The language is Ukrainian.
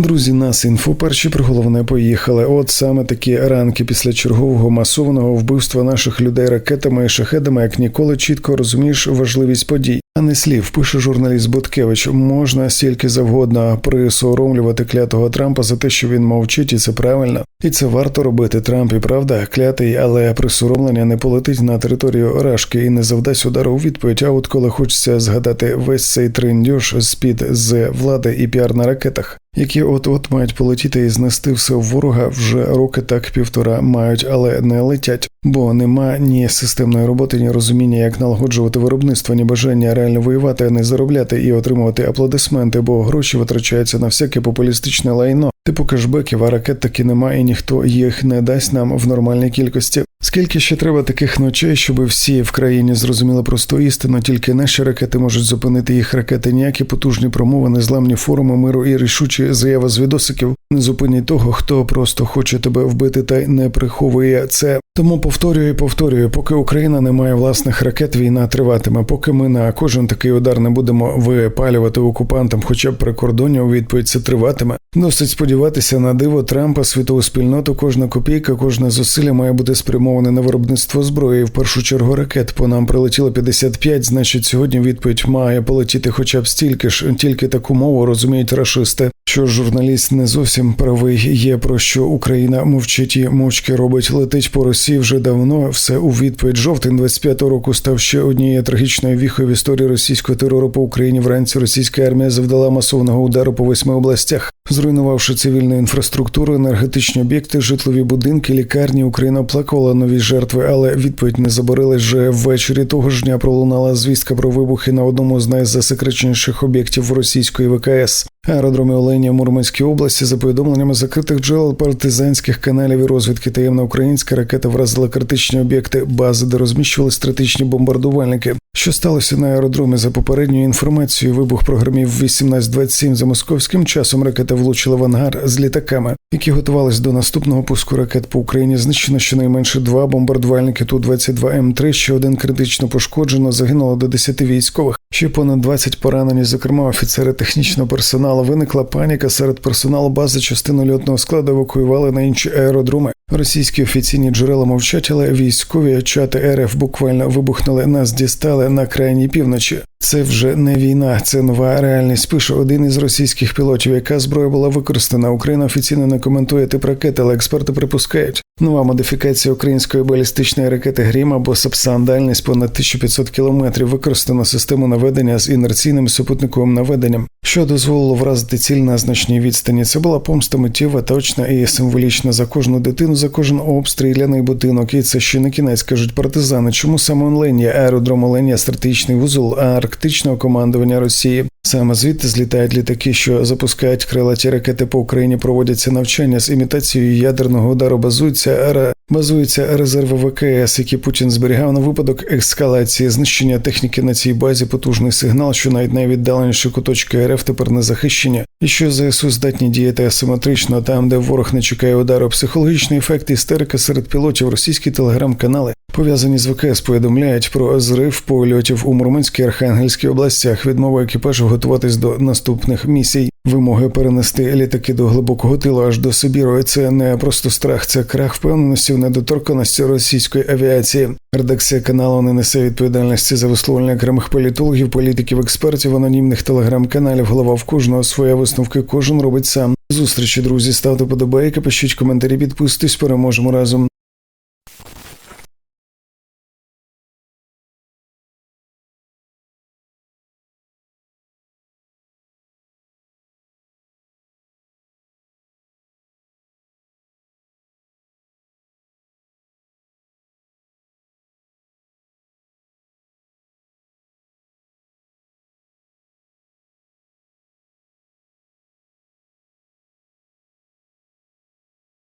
Друзі, нас інфо перші приголовне поїхали. От саме такі ранки після чергового масованого вбивства наших людей ракетами і шахедами, як ніколи чітко розумієш важливість подій. А не слів, пише журналіст Буткевич. Можна стільки завгодно присоромлювати клятого Трампа за те, що він мовчить, і це правильно. І це варто робити Трампі, правда, клятий, але присоромлення не полетить на територію Рашки і не завдасть удару у відповідь. А от коли хочеться згадати весь цей триндюш з під з влади і піар на ракетах. Які от-от мають полетіти і знести все в ворога вже роки так півтора мають, але не летять, бо нема ні системної роботи, ні розуміння, як налагоджувати виробництво, ні бажання реально воювати, а не заробляти і отримувати аплодисменти, бо гроші витрачаються на всяке популістичне лайно. Типу кешбеків, а ракет таки немає, і ніхто їх не дасть нам в нормальній кількості. Скільки ще треба таких ночей, щоб всі в країні зрозуміли просту істину, тільки наші ракети можуть зупинити їх ракети. Ніякі потужні промови, незламні форуми миру і рішучі заяви з відосиків не зупинять того, хто просто хоче тебе вбити та й не приховує це. Тому повторюю і повторюю, поки Україна не має власних ракет, війна триватиме. Поки ми на кожен такий удар не будемо випалювати окупантам, хоча б прикордоння у відповідь це триватиме. Досить сподіватися на диво Трампа, світову спільноту. Кожна копійка, кожне зусилля має бути спрямоване на виробництво зброї. В першу чергу ракет по нам прилетіло 55, Значить, сьогодні відповідь має полетіти, хоча б стільки ж, тільки таку мову розуміють рашисти. Що журналіст не зовсім правий є про що Україна мовчить і мовчки робить, летить по Росії вже давно. Все у відповідь. Жовтень 25-го року став ще однією трагічною віхою в історії російського терору по Україні. Вранці російська армія завдала масовного удару по восьми областях, зруйнувавши цивільну інфраструктуру, енергетичні об'єкти, житлові будинки, лікарні. Україна плакала нові жертви, але відповідь не заборили. Вже ввечері того ж дня пролунала звістка про вибухи на одному з найзасекреченіших об'єктів російської ВКС. Аеродроми Оленя Мурманській області за повідомленнями закритих джерел партизанських каналів і розвідки таємна українська ракета вразила критичні об'єкти бази, де розміщували стратегічні бомбардувальники. Що сталося на аеродромі за попередньою інформацією? Вибух програмів 18.27 за московським часом. Ракета влучила в ангар з літаками, які готувались до наступного пуску ракет по Україні. Знищено щонайменше два бомбардувальники ту 22 м 3 Ще один критично пошкоджено. Загинуло до 10 військових. Ще понад 20 поранені, зокрема офіцери технічного персоналу. Виникла паніка серед персоналу бази. Частину льотного складу евакуювали на інші аеродроми. Російські офіційні джерела мовчать, але військові чати РФ буквально вибухнули. Нас дістали на крайній півночі. Це вже не війна, це нова реальність. Пише один із російських пілотів, яка зброя була використана. Україна офіційно не коментує тип ракети, але експерти припускають. Нова модифікація української балістичної ракети Грім або Сапсан дальність понад 1500 кілометрів. Використано систему наведення з інерційним супутниковим наведенням, що дозволило вразити ціль на значній відстані. Це була помста миттєва, точна і символічна за кожну дитину, за кожен обстріляний будинок. І це ще не кінець кажуть партизани. Чому саме Оленя, аеродром Оленя, стратегічний вузол арктичного командування Росії? Саме звідти злітають літаки, що запускають крилаті ракети по Україні, проводяться навчання з імітацією ядерного удару. Базуються базуються резерви ВКС, які Путін зберігав на випадок ескалації знищення техніки на цій базі. Потужний сигнал, що навіть найвіддаленіші куточки РФ тепер не захищені, і що ЗСУ здатні діяти асиметрично там, де ворог не чекає удару. Психологічний ефект істерика серед пілотів російські телеграм-канали. Пов'язані з ВКС повідомляють про зрив польотів у Мурманській Архангельській областях, відмову екіпажу готуватись до наступних місій, вимоги перенести літаки до глибокого тилу аж до Сибіру. Це не просто страх, це крах впевненості в недоторканості російської авіації. Редакція каналу не несе відповідальності за висловлення окремих політологів, політиків, експертів, анонімних телеграм-каналів. Голова в кожного своя висновки. Кожен робить сам. Зустрічі, друзі, ставте подобайки, пишіть коментарі, підписуйтесь, переможемо разом.